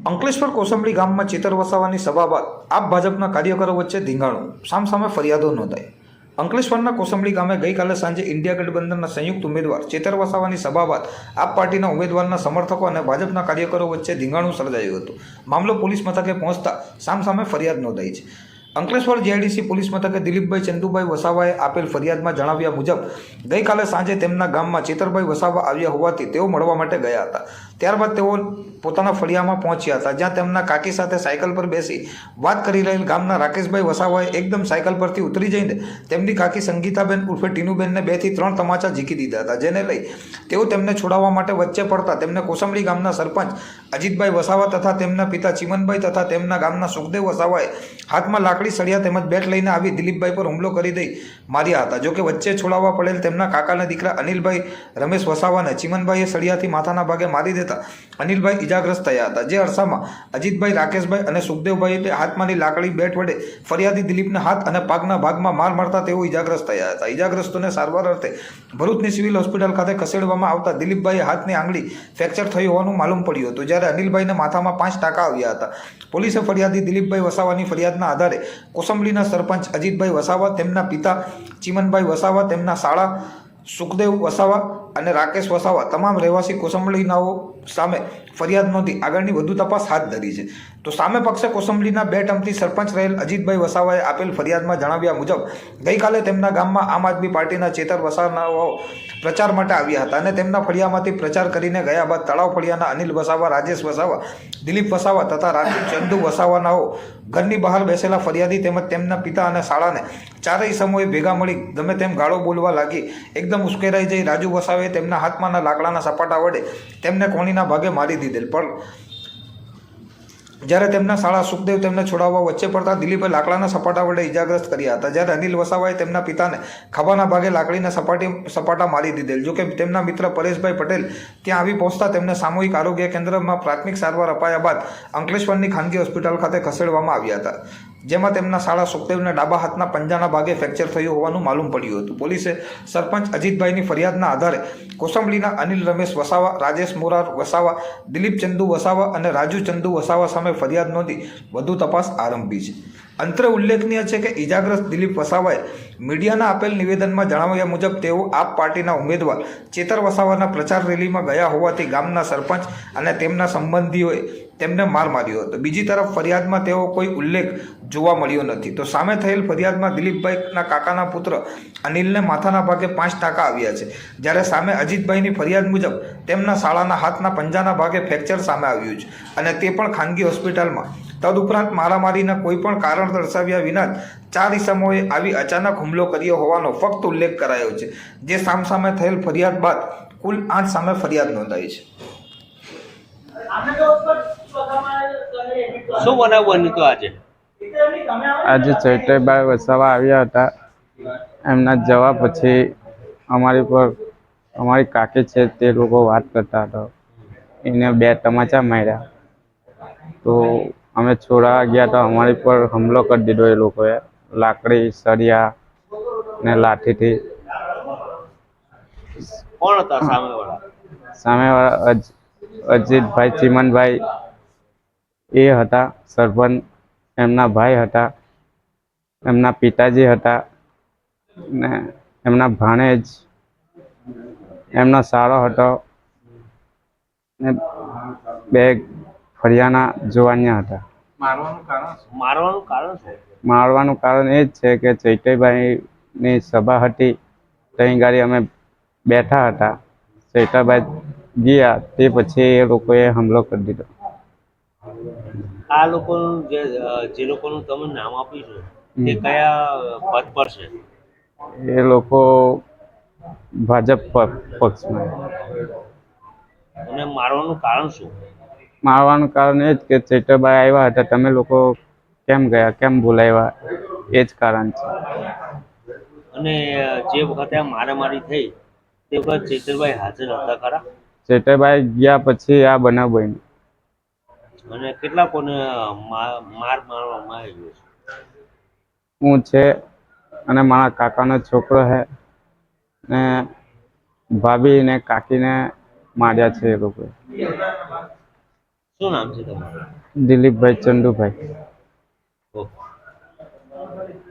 અંકલેશ્વર કોસંબડી ગામમાં ચેતર વસાવાની સભા બાદ આપ ભાજપના કાર્યકરો વચ્ચે ધીંગાણું. સામસામે ફરિયાદો નોંધાઈ. અંકલેશ્વરના કોસંબડી ગામે ગઈકાલે સાંજે ઇન્ડિયા ગઠબંધનના સંયુક્ત ઉમેદવાર ચેતર વસાવાની સભા બાદ આપ પાર્ટીના ઉમેદવારના સમર્થકો અને ભાજપના કાર્યકરો વચ્ચે ધીંગાણું સર્જાયું હતું. મામલો પોલીસ મથકે પહોંચતા સામસામે ફરિયાદ નોંધાઈ છે. અંકલેશ્વર જીઆઈડીસી પોલીસ મથકે દિલીપભાઈ ચંદુભાઈ વસાવાએ આપેલ ફરિયાદમાં જણાવ્યા મુજબ ગઈકાલે સાંજે તેમના ગામમાં ચેતરભાઈ વસાવા આવ્યા હોવાથી તેઓ મળવા માટે ગયા હતા. ત્યારબાદ તેઓ પોતાના ફળિયામાં પહોંચ્યા હતા, જ્યાં તેમના કાકી સાથે સાયકલ પર બેસી વાત કરી રહેલ ગામના રાકેશભાઈ વસાવાએ એકદમ સાયકલ પરથી ઉતરી જઈને તેમની કાકી સંગીતાબેન ઉર્ફે ટીનુબેનને બેથી ત્રણ તમાચા ઝીકી દીધા હતા, જેને લઈ તેઓ તેમને છોડાવવા માટે વચ્ચે પડતા તેમને કોસંબડી ગામના સરપંચ અજીતભાઈ વસાવા તથા તેમના પિતા ચિમનભાઈ તથા તેમના ગામના સુખદેવ વસાવાએ હાથમાં લાકડી, સળિયા તેમજ બેટ લઈને આવી દિલીપભાઈ પર હુમલો કરી દઈ માર્યા હતા. જોકે વચ્ચે છોડાવવા પડેલ તેમના કાકાના દીકરા અનિલભાઈ રમેશ વસાવાને ચિમનભાઈએ સળિયાથી માથાના ભાગે મારી દેતા અનિલભાઈ ઇજાગ્રસ્ત થયા હતા. જે અરસામાં અજીતભાઈ, રાકેશભાઈ અને સુખદેવભાઈએ હાથમાંની લાકડી બેટ વડે ફરિયાદી દિલીપના હાથ અને પાકના ભાગમાં માર મારતા તેઓ ઇજાગ્રસ્ત થયા હતા. ઇજાગ્રસ્તોને સારવાર અર્થે ભરૂચની સિવિલ હોસ્પિટલ ખાતે ખસેડવામાં આવતા દિલીપભાઈએ હાથની આંગળી ફ્રેક્ચર થયું હોવાનું માલુમ પડ્યું હતું. જ્યારે અનિલભાઈને માથામાં પાંચ ટાંકા આવ્યા હતા. પોલીસે ફરિયાદી દિલીપભાઈ વસાવાની ફરિયાદના આધારે કોસંબલીના સરપંચ અજીતભાઈ વસાવા, તેમના પિતા ચિમનભાઈ વસાવા, તેમના શાળા સુખદેવ વસાવા અને રાકેશ વસાવા, તમામ રહેવાસી કોસંબળીનાઓ સામે ફરિયાદ નોંધી આગળની વધુ તપાસ હાથ ધરી છે. તો સામે પક્ષે કોસંબલીના બે ટર્મથી સરપંચ રહેલ અજીતભાઈ વસાવાએ આપેલ ફરિયાદમાં જણાવ્યા મુજબ, ગઈકાલે તેમના ગામમાં આમ આદમી પાર્ટીના ચેતર વસાવાઓ પ્રચાર માટે આવ્યા હતા અને તેમના ફળિયામાંથી પ્રચાર કરીને ગયા બાદ તળાવ ફળિયાના અનિલ વસાવા, રાજેશ વસાવા, દિલીપ વસાવા તથા રાજીવ ચંદુ વસાવાનાઓ ઘરની બહાર બેસેલા ફરિયાદી તેમજ તેમના પિતા અને શાળાને ચારેય સમૂહે ભેગા મળી ગમે તેમ ગાળો બોલવા લાગી. એકદમ ઉશ્કેરાઈ જઈ રાજુ વસાવે તેમના હાથમાંના લાકડાના સપાટા વડે તેમને કોણીના ભાગે મારી દીધેલ. પણ જ્યારે તેમના શાળા સુખદેવ તેમને છોડાવવા વચ્ચે પડતા દિલીપે લાકડાના સપાટા વડે ઇજાગ્રસ્ત કર્યા હતા. જ્યારે અનિલ વસાવાએ તેમના પિતાને ખભાના ભાગે લાકડીના સપાટી, સપાટા મારી દીધેલ. જોકે તેમના મિત્ર પરેશભાઈ પટેલ ત્યાં આવી પહોંચતા તેમને સામૂહિક આરોગ્ય કેન્દ્રમાં પ્રાથમિક સારવાર અપાયા બાદ અંકલેશ્વરની ખાનગી હોસ્પિટલ ખાતે ખસેડવામાં આવ્યા હતા. જેમાં તેમના શાળા સુખદેવને ડાબા હાથના પંજાના ભાગે ફ્રેક્ચર થયું હોવાનું માલુમ પડ્યું હતું. પોલીસે સરપંચ અજીતભાઈની ફરિયાદના આધારે કોસંબલીના અનિલ રમેશ વસાવા, રાજેશ મોરાર વસાવા, દિલીપ ચંદુ વસાવા અને રાજુ ચંદુ વસાવા સામે ફરિયાદ નોંધી વધુ તપાસ આરંભી છે. અંતરે ઉલ્લેખનીય છે કે ઇજાગ્રસ્ત દિલીપ વસાવાએ મીડિયાના આપેલ નિવેદનમાં જણાવ્યા મુજબ તેઓ આપ પાર્ટીના ઉમેદવાર ચેતર વસાવાના પ્રચાર રેલીમાં ગયા હોવાથી ગામના સરપંચ અને તેમના સંબંધીઓએ તેમને માર માર્યો હતો. બીજી તરફ ફરિયાદમાં તેઓ કોઈ ઉલ્લેખ જોવા મળ્યો નથી. તો સામે થયેલ ફરિયાદમાં દિલીપભાઈના કાકાના પુત્ર અનિલને માથાના ભાગે પાંચ ટાંકા આવ્યા છે. જ્યારે સામે અજીતભાઈની ફરિયાદ મુજબ તેમના શાળાના હાથના પંજાના ભાગે ફ્રેક્ચર સામે આવ્યું છે અને તે પણ ખાનગી હોસ્પિટલમાં. તદુપરાંત મારામારીના કોઈપણ કારણ દર્શાવ્યા વિના જ ચાર ઇસમોએ આવી અચાનક હુમલો કર્યો હોવાનો ફક્ત ઉલ્લેખ કરાયો છે, જે સામસામે થયેલ ફરિયાદ બાદ કુલ આઠ સામે ફરિયાદ નોંધાઈ છે. શું બનાવવાનું હતું આજે? આજે ચૈત્રભાઈ વસાવા આવ્યા હતા. એમના જવા પછી અમારી પર અમારી કાકી છે તે લોકો વાત કરતા હતા. એને બે તમાચા માર્યા. તો અમે છોડાવા ગયા તો અમારી પર હુમલો કરી દીધો એ લોકોએ. લાકડી સળિયા ને લાઠીથી. કોણ હતા સામેવાળા? સામેવાળા અજ અજીતભાઈ ચિમનભાઈ એ હતા સરપંચ. એમના ભાઈ હતા એમના પિતાજી હતા ને એમના ભાણેજ એમનો સારો હતો ને બે ફળિયાના જુવાનિયા હતા. મારવાનું કારણ મારવાનું કારણ એ જ છે કે ચૈતરભાઈની સભા હતી ત્યાં ગાડી અમે બેઠા હતા. ચૈતરભાઈ ગયા તે પછી એ લોકોએ હુમલો કરી દીધો. આ લોકોનું જે જે લોકોનું તમે નામ આપ્યું છે તે કયા પદ પર છે? એ લોકો ભાજપ પક્ષમાં. અને મારવાનું કારણ શું? મારવાનું કારણ એ જ કે ચૈતરભાઈ આવ્યા હતા તમે લોકો કેમ ગયા કેમ બોલાવ્યા એ જ કારણ છે. અને જે વખતે આ મારામારી થઈ તે વખત ચેતરભાઈ હાજર હતા ખરા? ચૈતરભાઈ ગયા પછી આ બનાવ બન્યો. અને કેટલાકોને માર મારવામાં આવ્યો છે? હું છે અને મારા કાકાનો છોકરો છે ને ભાભી ને કાકીને માર્યા છે એ લોકોએ શું નામ છે તમારું? દિલીપભાઈ ચંદુભાઈ. ઓકે